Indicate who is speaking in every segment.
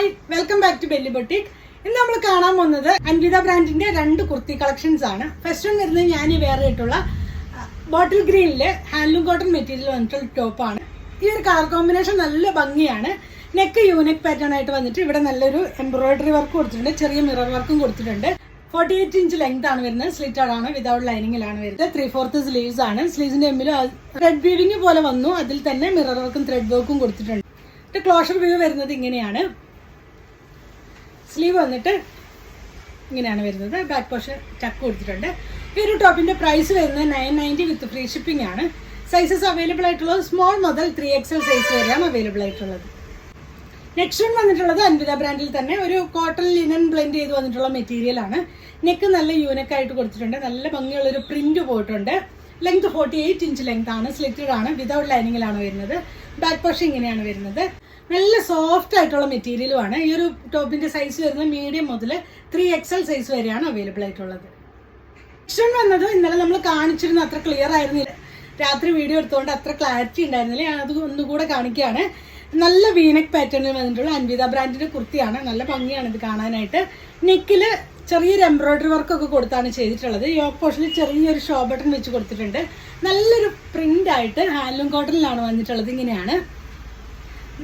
Speaker 1: Hi welcome back to belly boutique ഇന്ന് നമ്മൾ കാണാൻ പോകുന്നത് അൻവിത ബ്രാൻഡിന്റെ രണ്ട് കുർത്തി കളക്ഷൻസ് ആണ്. ഫസ്റ്റ് വൺ വരുന്നത് ഞാൻ വേറെ ഇട്ടുള്ള ബോട്ടിൽ ഗ്രീനിൽ ഹാൻഡ്ലൂം കോട്ടൺ മെറ്റീരിയൽ വന്നിട്ടുള്ള ടോപ്പാണ് ഈ ഒരു കളർ കോമ്പിനേഷൻ നല്ല ഭംഗിയാണ്. നെക്ക് യൂണിക് പാറ്റേൺ ആയിട്ട് വന്നിട്ട് ഇവിടെ നല്ലൊരു എംബ്രോയിഡറി വർക്ക് കൊടുത്തിട്ടുണ്ട്. ചെറിയ മിറർ വർക്കും കൊടുത്തിട്ടുണ്ട്. ഫോർട്ടി എയ്റ്റ് ഇഞ്ച് ലെങ്ത് ആണ് വരുന്നത്. സ്ലിറ്റഡ് ആണ് വിതൗട്ട് ലൈനിങ്ങിലാണ് വരുന്നത്. ത്രീ ഫോർത്ത് സ്ലീവ്സ് ആണ് സ്ലീവ്സിന്റെ എമ്മിലും ത്രെഡ് വീവിങ് പോലെ വന്നു. അതിൽ തന്നെ മിറർ വർക്കും ത്രെഡ് വർക്കും കൊടുത്തിട്ടുണ്ട്. ക്ലോഷർ വ്യൂ വരുന്നത് ഇങ്ങനെയാണ്. സ്ലീവ് വന്നിട്ട് ഇങ്ങനെയാണ് വരുന്നത്. ബാക്ക് പോർഷൻ ടക്ക് കൊടുത്തിട്ടുണ്ട്. ഈ ഒരു ടോപ്പിന്റെ പ്രൈസ് വരുന്നത് nine ninety with free shipping ആണ്. സൈസസ് അവൈലബിൾ ആയിട്ടുള്ളത് സ്മോൾ മുതൽ ത്രീ എക്സൽ സൈസ് വരെയാണ് അവൈലബിൾ ആയിട്ടുള്ളത്. നെക്സ്റ്റ് വൺ വന്നിട്ടുള്ളത് അൻവിത ബ്രാൻഡിൽ തന്നെ. ഒരു കോട്ടൺ ലിനൻ ബ്ലെൻഡ് ചെയ്ത് വന്നിട്ടുള്ള മെറ്റീരിയൽ ആണ്. നെക്ക് നല്ല യൂനക്കായിട്ട് കൊടുത്തിട്ടുണ്ട്. നല്ല ഭംഗിയുള്ളൊരു പ്രിന്റ് പോയിട്ടുണ്ട്. Length forty eight inch length ആണ്. സ്ലിറ്റഡ് ആണ് വിതൗട്ട് ലൈനിങ്ങിലാണ് വരുന്നത്. ബാക്ക് പോർഷൻ ഇങ്ങനെയാണ് വരുന്നത്. നല്ല സോഫ്റ്റ് ആയിട്ടുള്ള മെറ്റീരിയലുമാണ് ഈ ഒരു ടോപ്പിന്റെ സൈസ് വരുന്നത് മീഡിയം മുതൽ ത്രീ എക്സൽ സൈസ് വരെയാണ് അവൈലബിൾ ആയിട്ടുള്ളത്. വൺ വന്നത് ഇന്നലെ നമ്മൾ കാണിച്ചിരുന്ന അത്ര ക്ലിയർ ആയിരുന്നില്ല. രാത്രി വീഡിയോ എടുത്തുകൊണ്ട് അത്ര ക്ലാരിറ്റി ഉണ്ടായിരുന്നില്ല. ഞാൻ അത് ഒന്നുകൂടെ കാണിക്കുകയാണ്. നല്ല വീനക് പാറ്റേണിൽ വന്നിട്ടുള്ള അൻവിത ബ്രാൻഡിന്റെ കുർത്തിയാണ്. നല്ല ഭംഗിയാണ് ഇത് കാണാനായിട്ട്. നെക്കിൽ ചെറിയൊരു എംബ്രോയിഡറി വർക്ക് ഒക്കെ കൊടുത്താണ് ചെയ്തിട്ടുള്ളത്. യോക്ക് പോർഷനിൽ ചെറിയൊരു ഷോ ബട്ടൺ വെച്ച് കൊടുത്തിട്ടുണ്ട്. നല്ലൊരു പ്രിന്റ് ആയിട്ട് ഹാൻഡ്ലൂം കോട്ടണിലാണ് വന്നിട്ടുള്ളത് ഇങ്ങനെയാണ്.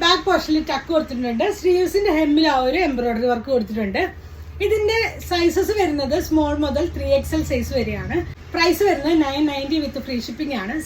Speaker 1: ബാക്ക് പോർഷനിൽ ടക്ക് കൊടുത്തിട്ടുണ്ട്. സ്ലീവ്സിന്റെ ഹെമ്മിൽ ആ ഒരു എംബ്രോയിഡറി വർക്ക് കൊടുത്തിട്ടുണ്ട്. ഇതിന്റെ സൈസസ് വരുന്നത് സ്മോൾ മുതൽ ത്രീ എക്സൽ സൈസ് വരെയാണ്. പ്രൈസ് വരുന്നത് nine ninety with free shipping ആണ്.